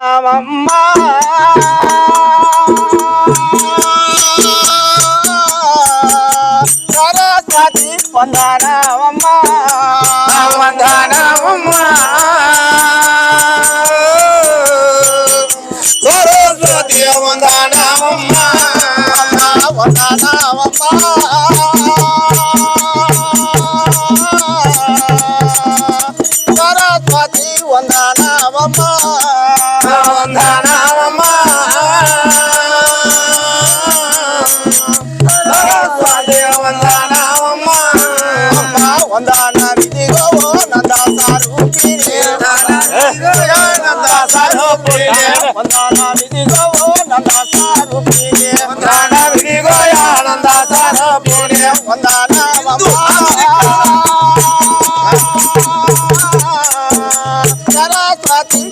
అమ్మా సరస్వతి వందనమమ్మా వందనమమ్మా సరస్వతి వందనమమ్మా వందనమమ్మా సరస్వతి వందనమమ్మా వందన విధిగో నంద సారూపిణి నంద సరూపిణి వందన విధిగో నంద సరస్వతి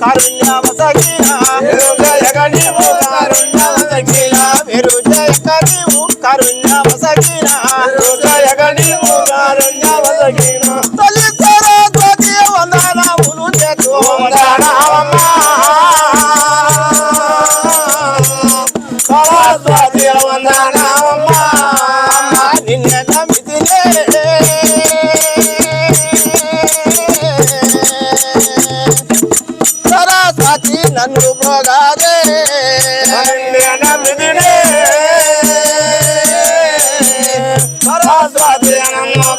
కరుణ్యవసగిన ఎరుగయగ నీవు కారుణ్యవదగిన ఎరు జయ కరీవు కరుణ్యవసగిన నీవు కారుణ్యవదగిన తల్లి సరస్వతి వందనములు చేతు వందనామమ్మా సరస్వతి వందనామమ్మా అమ్మ నమ్మితినే నన్ను సరస్వతి నన్ను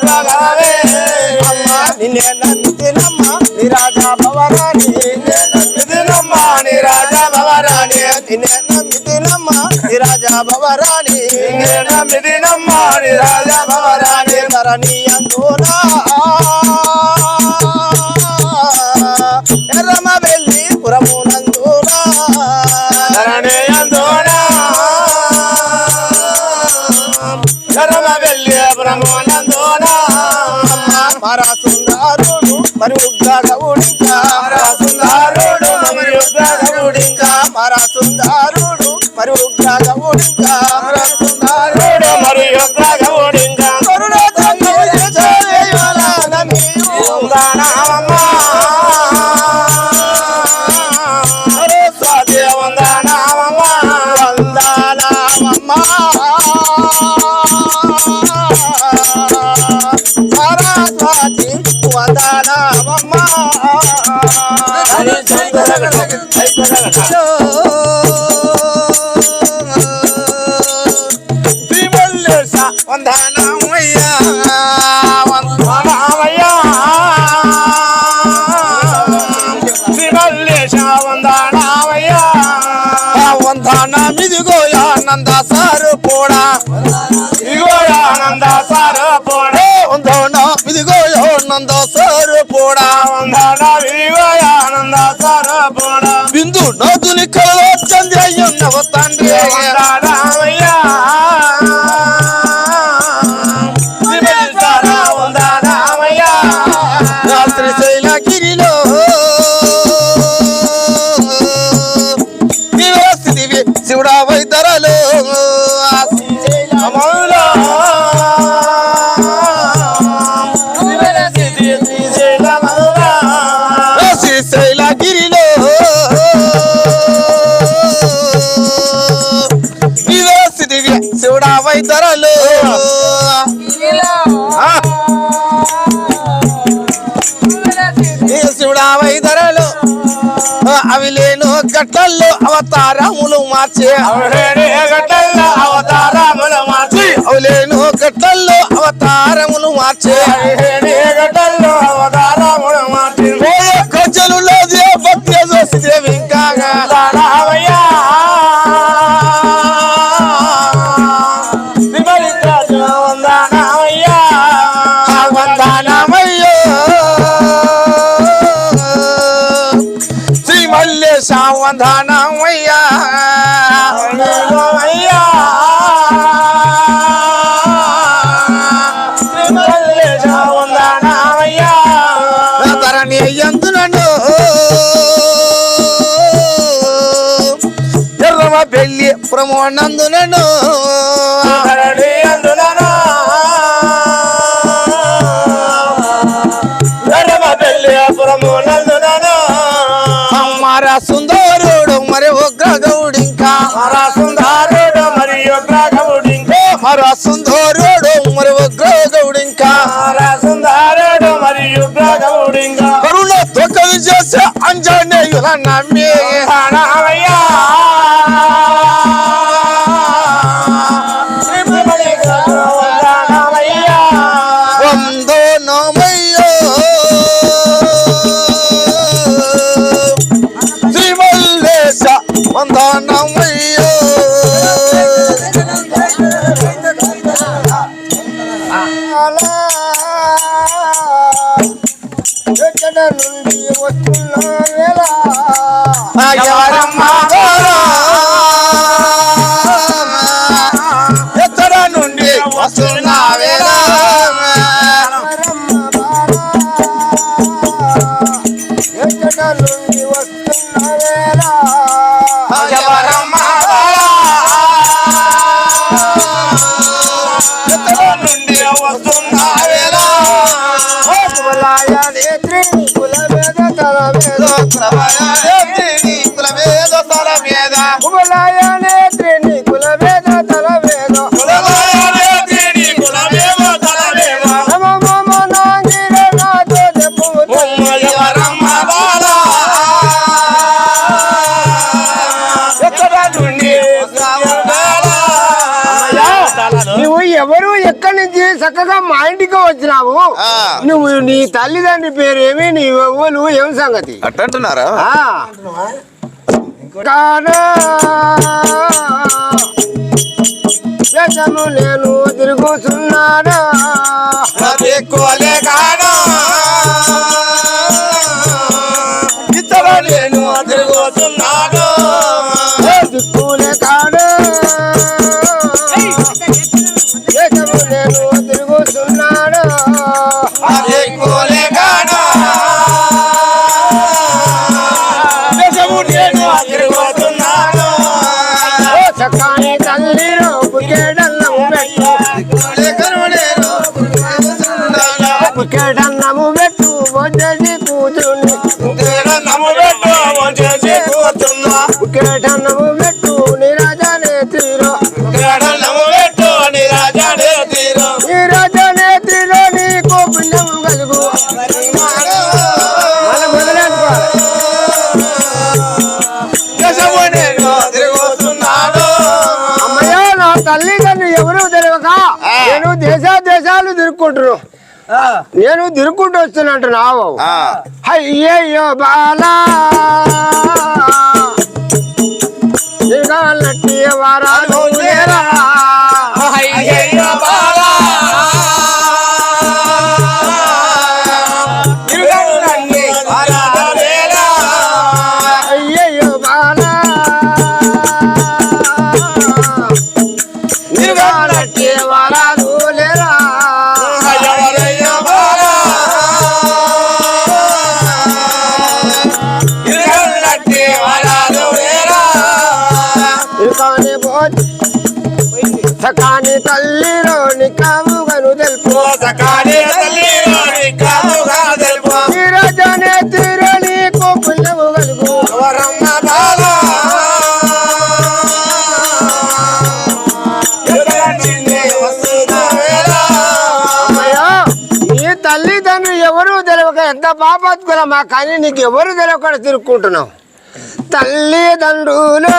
నిన్నే నమ్మితినమ్మ నిరాజా భవరాణి. నమ్మిదినమ్మ నీ రాజా భవరాణి. నిన్నే నమ్మితినమ్మ నిరాజా భవరాణి. నిన్నే నమ్మిదినమ్మ నీ రాజా భవరాణి. ధరణి అందునా మరా సుందరుడు మరి ఉగ్ర గౌడింకా సుందరుడు మరి ఉగ్రగుడింకా మరా సుందరుడు మరి గౌడింకా సుందరుడు మరి ఉగ్రగుడింకా కరుణ తండ్రి సరస్వతి శ్రీమల్లేశ వందనామయ్యా వందనామయ్యా శ్రీమల్లేశ వందనామయ్యా వందనమిదిగో ఆనంద సారు పోడా ఆనంద సారు పోడా. వందన ఇగో ఆనంద సార పోడా. బిందు నదుని కలలో చంద్రయ్యున్నవ తండ్రి. వందనామయ్యా వైతరలో అవి లేను గట్లల్లో అవతారములు మార్చే. గట్టల్ల అవతారములు మార్చి. అవి లేను గట్లల్లో అవతారములు మార్చే. వందనమయ్యా అయ్యా ధరణి ఎందునను ఎర్రమ పెళ్ళి ప్రమోనందునను సుందరుడు మరి ఉగ్ర గౌడింకా మర సుందరుడు మర సుందరుడు మరి ఉగ్ర గౌడింకా మర సుందరుడు మరియు గ్రహముడింకో కరుణ తొక్కలు చేసే అంజనేయుల నమ్మి ఎవరు ఎక్కడి నుంచి చక్కగా మా ఇంటికి వచ్చినావు. నువ్వు నీ తల్లిదండ్రి పేరేమి నీ ఎవ్వరు ఏం సంగతి? అట్టంటున్నారా. కానా. నేను తిరుగుతున్నానా? నేను తిరుగుతున్నానా దిక్కులే దేశము నేను తిరుగుతున్నాను చక్కని పెట్టు పెట్టు వచ్చేసి కూతురుని పెట్టు తల్లిదండ్రులు ఎవరు తెలియక ఆ. నేను దేశ దేశాలు తిరుక్కుంటున్నాను నేను తిరుక్కుంటూ వస్తున్నట్టున్నావు ఆ. అయ్యయ్యో బాలా. వరాలు అయ్యయ్యో బాలా. ఎంత పాపత్కులమా కానీ నీకు ఎవరు తెలియకుండా తిరుక్కుంటున్నావు? తల్లిదండ్రులు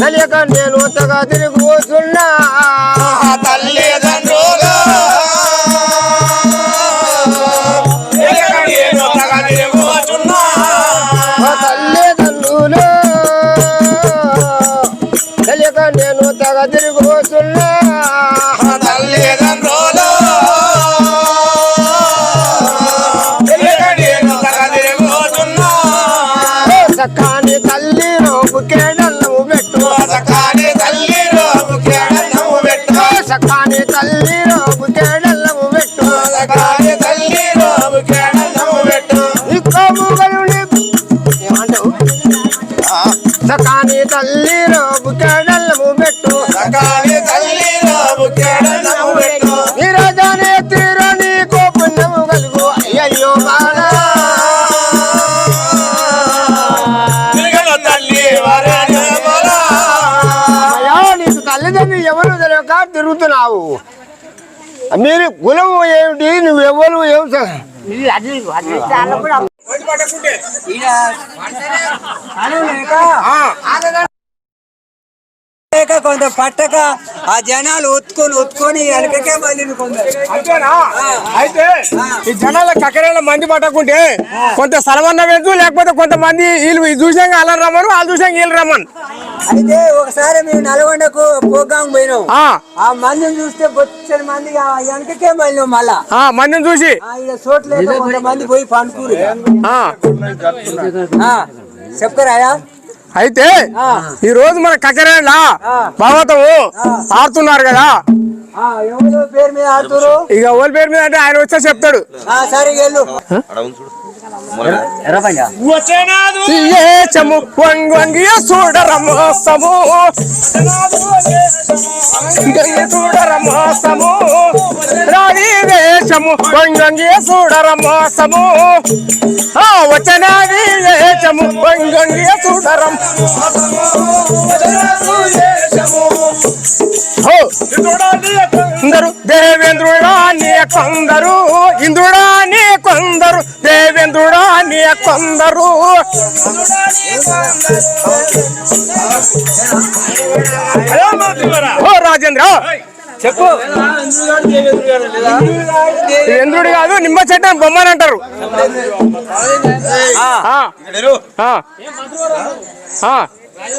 తెలియక నేను ఉత్తగా తిరుగుతున్నా ఆ తల్లిదండ్రులు తెలియక నేను తెగ తిరుగుతున్నా అని తిరుగుతున్నావు? మీరు కులం ఏమిటి? నువ్వెవ్వరు ఏం చ- లేక కొంత పట్టక ఆ జనాలు ఒత్తుకొని ఒత్తుకొని వెనకకే మళ్ళీ కొందరు. అంతేనా? అయితే ఈ జనాల కక్కరేళ్ళ మంది పట్టకుంటే కొంత సలమన్న వెళ్తూ లేకపోతే కొంతమంది వీళ్ళు చూసాక అలా రమ్మను వాళ్ళు చూసాక వీళ్ళు రమ్మను. అయితే ఒకసారి మేము నల్గొండకు ప్రోగ్రాం పోయినాం. ఆ, మందిని చూస్తే బొచ్చని మంది ఆ వెనకకే మళ్ళీ మళ్ళా. మందిని చూసి. చోట్ల కొంతమంది పోయి పండుకూరు ఆ, చెప్తారాయా అయితే ఈ రోజు మన కక్కరేళ్ళ భాగవతము ఆడుతున్నారు కదా. ఇక ఎవరి పేరు మీద అంటే ఆయన వచ్చే చెప్తాడు. వెళ్ళు ఏచము వంగి చూడరమోసము చూడరమోసము రాణి వేషము వంగి చూడరమోసము ఆ వచనాది వేషము వంగి చూడరం దేవేంద్రుడా నీ కొందరు ఇంద్రుడా కొందరు ఓ రాజేంద్ర చెప్పు. ఇంద్రుడు కాదు నిమ్మ చెట్టు అని బొమ్మని అంటారు.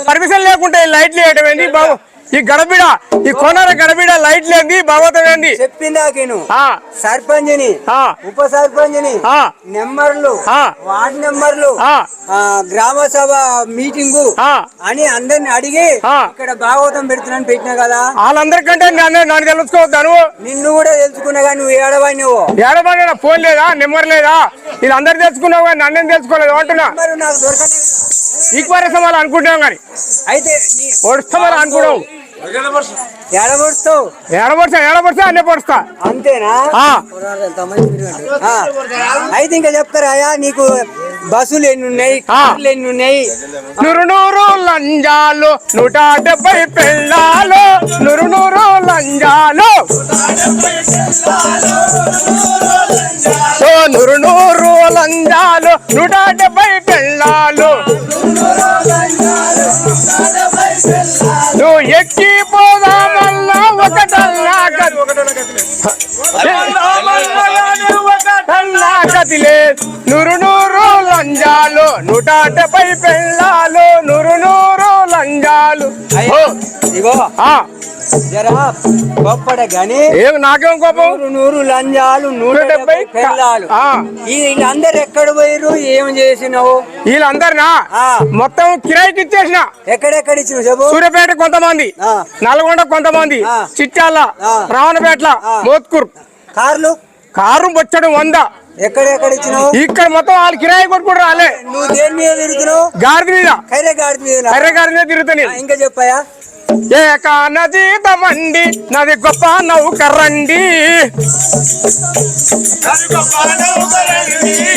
పర్మిషన్ లేకుంటే లైట్లు వేయటం ఏంది బాబు ఈ గడబిడ ఈ కొనర గడబిడ లైట్లు ఏంది భాగవతం ఏంది చెప్పిందాకేను ఆ, సర్పంచ్ని ఉప సర్పంచ్ని నెంబర్లు ఆ. వార్డు నెంబర్లు గ్రామ సభ మీటింగు ఆ. అని అందరిని అడిగి. ఇక్కడ భాగవతం పెడుతున్నాను పెట్టినా కదా? వాళ్ళందరికంటే నన్ను నన్ను తెలుసుకోవద్దాను నిన్ను కూడా తెలుసుకున్నా కానీ నువ్వు ఏడవా నువ్వు. ఫోన్ లేదా? నెంబర్ లేదా? వీళ్ళందరూ తెలుసుకున్నావు కానీ నన్నేం తెలుసుకోలేదు అంటున్నా. నాకు దొరకలేదు. ఈక్వరేసం వాళ్ళు అనుకుంటున్నాం కానీ. అయితే నీ పొడుస్తామని అనుకున్నాం ఏడబడుస్తావు ఏడబడుస్తా ఏడబడుస్తా అన్నీ పొడుస్తా. అంతేనా. అయితే ఇంకా చెప్తారా నీకు బస్సులు ఎన్ని ఉన్నాయి కార్లు ఎన్ని ఉన్నాయి నూరు నూరు లంజాలు నూట డెబ్బై పెళ్ళాలు. నూరు నూరు లంజాలు. ఓ నూరు నూరు లంజాలు నూట డెబ్బై పెళ్ళాలు. నువ్వు ఎక్కి podamos la జరా గొప్పడ గాని ఏం నాకేం కోపం? నూరు నూరు లంజాలు నూట నూట డెబ్బై. ఈ వీళ్ళందరూ ఎక్కడ పోయిర్రు? ఏం చేసినావు? వీళ్ళందరినా. మొత్తం కిరాయికి ఇచ్చేసిన. ఎక్కడెక్కడ ఇచ్చినావు చెప్పు? సూర్యాపేట కొంతమంది. నల్గొండ కొంతమంది ఆ. రావణపేట. మోత్కూర్. కార్లు? కారు బొచ్చడం వంద. ఎక్కడెక్కడ ఇచ్చినావు? ఇక్కడ మొత్తం వాళ్ళు కిరాయి కొట్టుకుంటూ రాలే. నువ్వు దేని మీద తిరుగుతున్నావు? గాడిద మీద. ఖైరే గాడి మీద కర్ర గారి మీద తిరుగుతాను ఇంకా చెప్పాయా? ఏక నది తమండి నది గొప్ప నౌకరండి.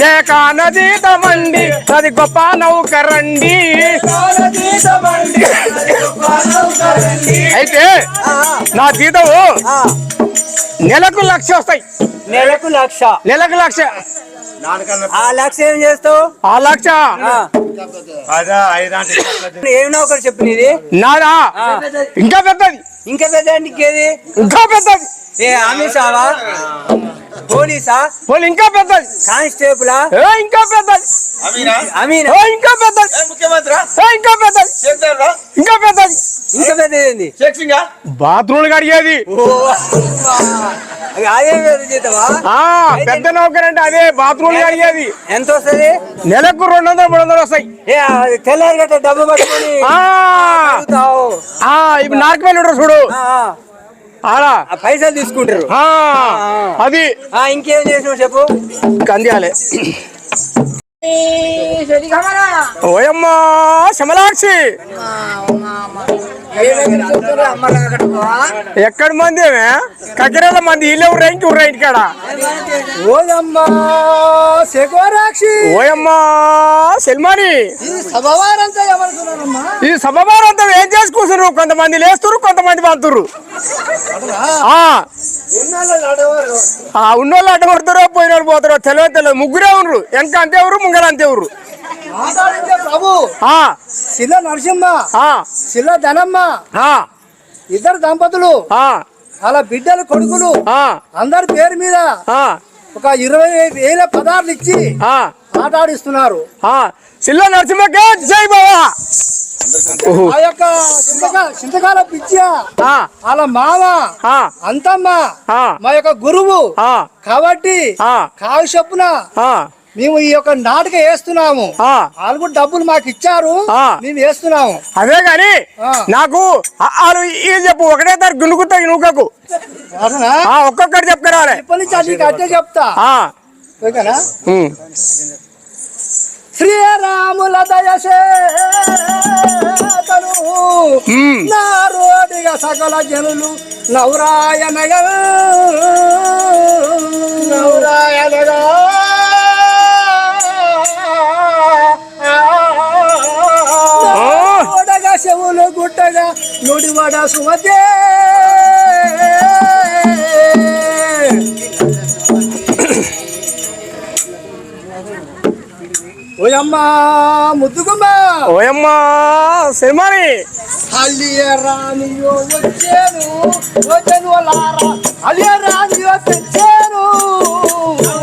ఏక నది తమండి నది గొప్ప నౌకరండి. అయితే నా జీతము ఆ, నెలకు లక్ష వస్తాయి. నెలకు లక్ష. నెలకు లక్ష. ఆ లక్ష ఏం చేస్తావు? ఆ లక్ష. ఆ. ఏం నౌకరు చెప్పు నీది. నాదా? ఇంకా పెద్దది. ఇంకా పెద్ద ఇంకేది? ఇంకా పెద్దది. ఏ పోలీసా? వాళ్ళు ఇంకా కానిస్టేబులా? ఏ ఇంకా అమీనా? ఏ ఇంకా ముఖ్యమంత్రి ఇంకా ఇంకా ఇంకా బాత్రూమ్లు కడిగేది. అదే పెద్ద నౌకర్ అంటే అదే బాత్రూమ్లు కడిగేది. ఎంత వస్తుంది నెలకు రెండు వందలు మూడు వందలు వస్తాయి. తెల్లారి గట్ట డబ్బు పట్టుకొని ఆ. అడుగుతావు. ఆ ఇప్పుడు నార్కపల్లి ఉంటారు చూడు. ఆడ పైసలు తీసుకుంటారు. ఆ అది. ఆ ఇంకేం చేసినావు చెప్పు. కందియాలే. ఓయమ్మా శమలాక్షి ఎక్కడ మంది ఏమే? కగ్గరేల మంది ఇల్లు ఎవరు ఇంటి ఊరు ఇంటి కాడ ఓదమ్మా ఓయమ్మా సెల్మాని. ఈ ఈ సభవారంతా ఏం చేసుకుంటున్నారు? కొంతమంది లేస్తురు కొంతమంది పంతురు ఉన్నోళ్ళు అడ్డ కొడతారో పోయినోళ్ళు పోతారో తెలియదు తెలియదు. ముగ్గురే ఉన్నారు. వెనక అంతే ఎవరు ముంగర అంతే ఎవరు మాట్లాడించే ప్రభు. ఆ, శిల నరసింహ ఆ, శిల ధనమ్మ ఇద్దరు దంపతులు ఆ, అలా బిడ్డలు కొడుకులు ఆ, అందరి పేరు మీద ఆ, ఒక ఇరవై వేల పదార్లు ఇచ్చి ఆ, ఆట ఆడిస్తున్నారు ఆ. సిల్ల నరసింహకే జై బావా ఓహో. ఆ యొక్క చింతకా- చింతకాల పిచ్చ వాళ్ళ మామ అంతమ్మ. మా యొక్క గురువు ఆ, కాబట్టి ఆ. కావి చొప్పున మేము ఈ యొక్క నాటక వేస్తున్నాము. వాళ్ళు కూడా డబ్బులు మాకు ఇచ్చారు. మేము వేస్తున్నాము అదే గాని. నాకు వాళ్ళు వీళ్ళు చెప్పు ఒకటే తారు గుండుకుతా నువ్వుకు అసనా? ఆ ఒక్కొక్కటి చెప్పుకురావాలి ఇప్పటి నుంచి అట్టే చెప్తా ఓకేనా. శ్రీరాముల ఉమ్. నా రోడిగా సకల జనులు నవరాయనగా నవరాయనగా సుమతే. ఓయమ్మా ముద్దుగుమ్మా. ఓయమ్మా సినిమాని అల్లియ రానియో వచ్చాను వచ్చాను లారా అల్లియ రానియో తెచ్చాను.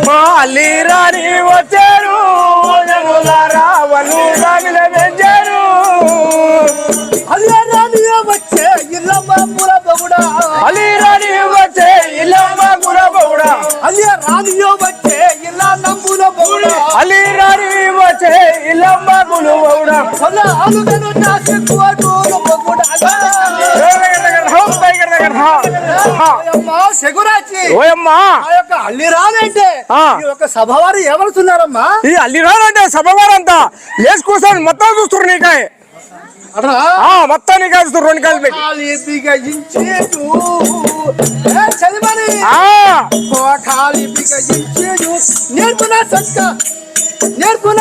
మా అల్లి రాని వచ్చారు యొక్క సభవారు ఎవరుతున్నారమ్మా ఈ అల్లిరానంటే సభవారంతా. లేచి కూర్చొని మొత్తం చూస్తున్నారు నీకాయ మొత్తం నీకాయ చూస్తారు రెండు కాయలు పెట్టి. నేర్పున నేర్పున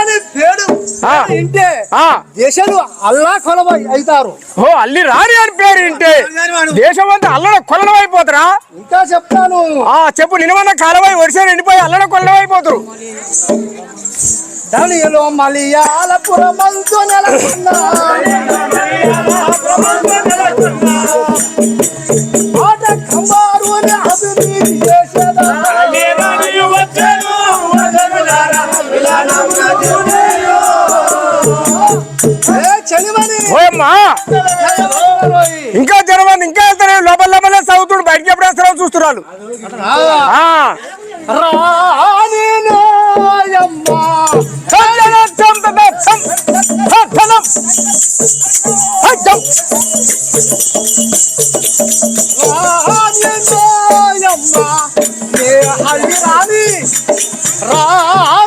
అని పేరు ఆ. ఇంటే ఆ దేశాలు అల్లా కొలవ అవుతారు ఓ అల్లి రాని అని పేరు ఇంటే దేశం అంతా అల్లడ కొల్లడం అయిపోతారా ఇంకా చెప్తాను ఆ చెప్పు నిలవన్న కాలమై ఒడిశారు ఎండిపోయి అల్లడ కొల్లడం అయిపోతారు ధనిలో మలయాళపురమంతో నెలకొన్నా. ఆట కంబారు అభివృద్ధి చేసేదా. ఇంకా జనం ఇంకా వెళ్తారు లోపల లోపలే చదువుతుడు. బయటకి ఎప్పుడు వేస్తారో చూస్తున్నారు ఆ. రాని నోయమ్మ చందన చందన చం- చందనం. హై, చం. రాని నోయమ్మ ఏ హల్లి రాని రాని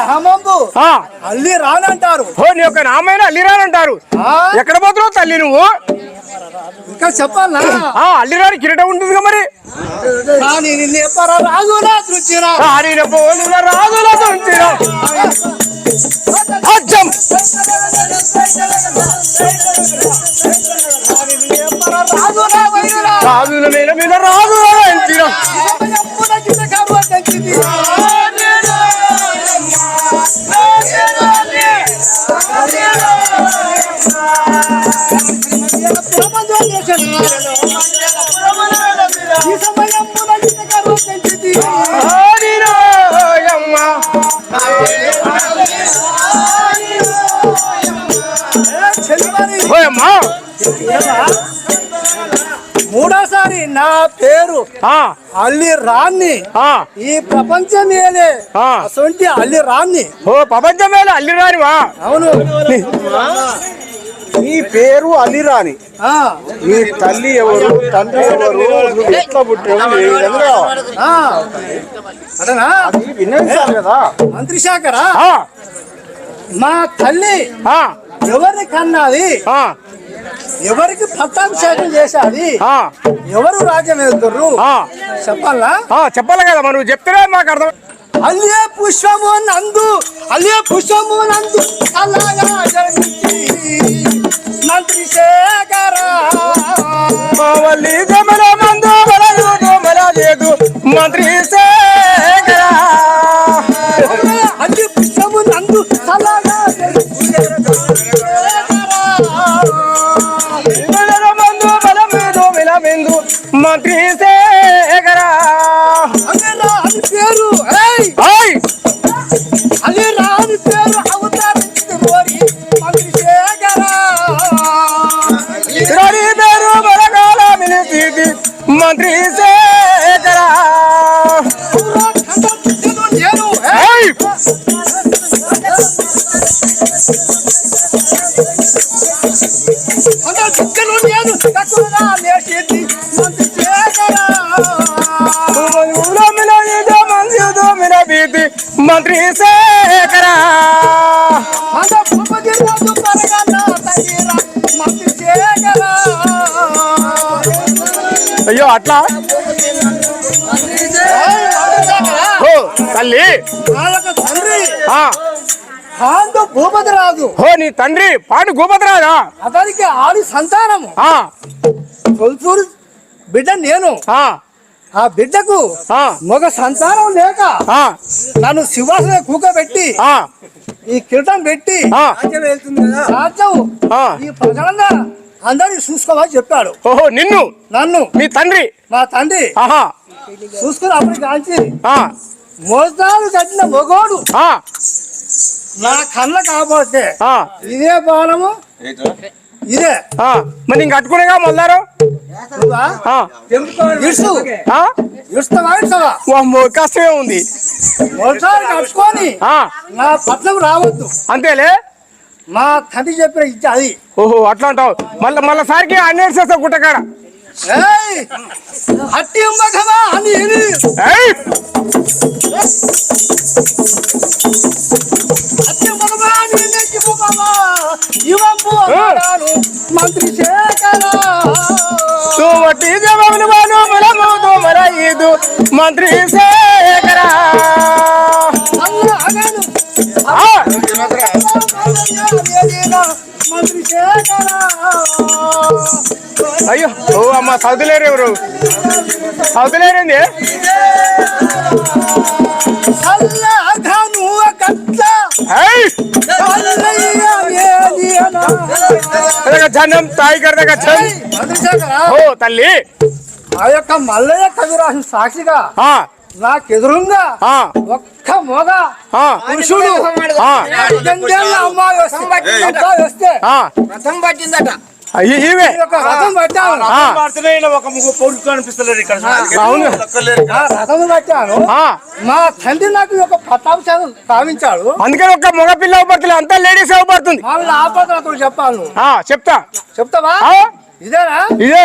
నామంబు ఆ. అల్లి రానంటారు. ఓ నీ యొక్క నామైన అల్లిరానంటారు ఆ, ఎక్కడ పోతున్నావు తల్లి నువ్వు? ఇంకా చెప్పాలా? ఆ అల్లిరాని కిరీటం ఉంటుందిగా మరి. రాని రాజులా దృష్టిరా రాజుల తుంచిన అజ్జం రాజులా మీద మీద రాదు ఎంచిరం. మూడోసారి నా పేరు అల్లి రాన్ని. ఈ ప్రపంచం. అసొంటి అల్లి రాన్ని. ఓ ప్రపంచం మీద అల్లి రానివా? అవును. నీ పేరు అలిరాని ఆ, నీ తల్లి ఎవరు తండ్రి ఎవరు ఎట్లా పుట్టావు ఏ విధంగా. కదా. మంత్రి శాఖరా మా తల్లి ఎవరిని కన్నది? ఎవరికి పట్టాభిషేకం చేశాది? ఆ, ఎవరు రాజ్యం వెళ్తుర్రు. చెప్పాలా? ఆ, చెప్పాలి కదా మరి నువ్వు చెప్తేనే మాకు అర్థం. అల్లే పుష్పము నందు అల్లే పుష్పము నందు అలాగా శేఖర. మందు లేదు. మంత్రి శేఖర. అల్లే పుష్పము నందు అలాగా మంత్రి సే అట్లా ఓ తల్లి. వాళ్ళకు తండ్రి ఆ. కాంత భూపతి రాజు ఓ నీ తండ్రి పాటు గోపతిరాదా అతనికి ఆడి సంతానము. ఆ. కొల్సూరు బిడ్డ నేను. ఆ. ఆ బిడ్డకు ఆ. మగ సంతానం లేక ఆ. నన్ను శివాసన కూకబెట్టి ఆ. ఈ కిరీటం పెట్టి ఆ. రాజ్యం ఆ. ఈ ప్రజలంగా అందరినీ చూసుకోమని చెప్పాడు. ఓహో నిన్ను? నన్ను. మీ తండ్రి? మా తండ్రి. ఆహా. చూసుకుని అప్పుడు కాల్చి ఆ. మోస్తాలు కట్టిన మొగోడు ఆ. నా కళ్ళ కాకపోతే ఆ. ఇదే బాణము ఇదే. ఆ. మరి ఇంక కట్టుకునేగా మొదలారు కష్టమే ఉంది. ఒకసారి కట్టుకొని నా పట్నం రావద్దు. అంతేలే? మా తండ్రి చెప్పిన ఇచ్చ అది. ఓహో అట్లా అంటావు. మళ్ళీ మళ్ళీ సారికి అన్నేడు చేస్తావు గుట్టకాడ! అట్టి అని ఇది. ఏయ్! అయ్యో ఓ అమ్మ సౌతులేరు ఎవరు. అదొక జనం శేఖర ఓ తల్లి. ఆ యొక్క మల్లయ్య కవి రాసిన సాక్షిగా నాకెదురుగా ఆ. ఒక్క మొగ ఆ. పురుషుడు అమ్మాయి వస్తే రథం పట్టిందట. పట్టాను. ఒక ఇక్కడ. అవును. రథం పట్టాను. ఆ. మా తండ్రి నాకు ఒక పట్టాభిషేకం కావించాడు. అందుకని ఒక్క మగ పిల్ల అవపడుతుంది అంతా లేడీస్ అవపడుతుంది మామూలు ఆపదలతో చెప్పాను. ఆ చెప్తా. చెప్తావా? ఇదేనా? ఇదే.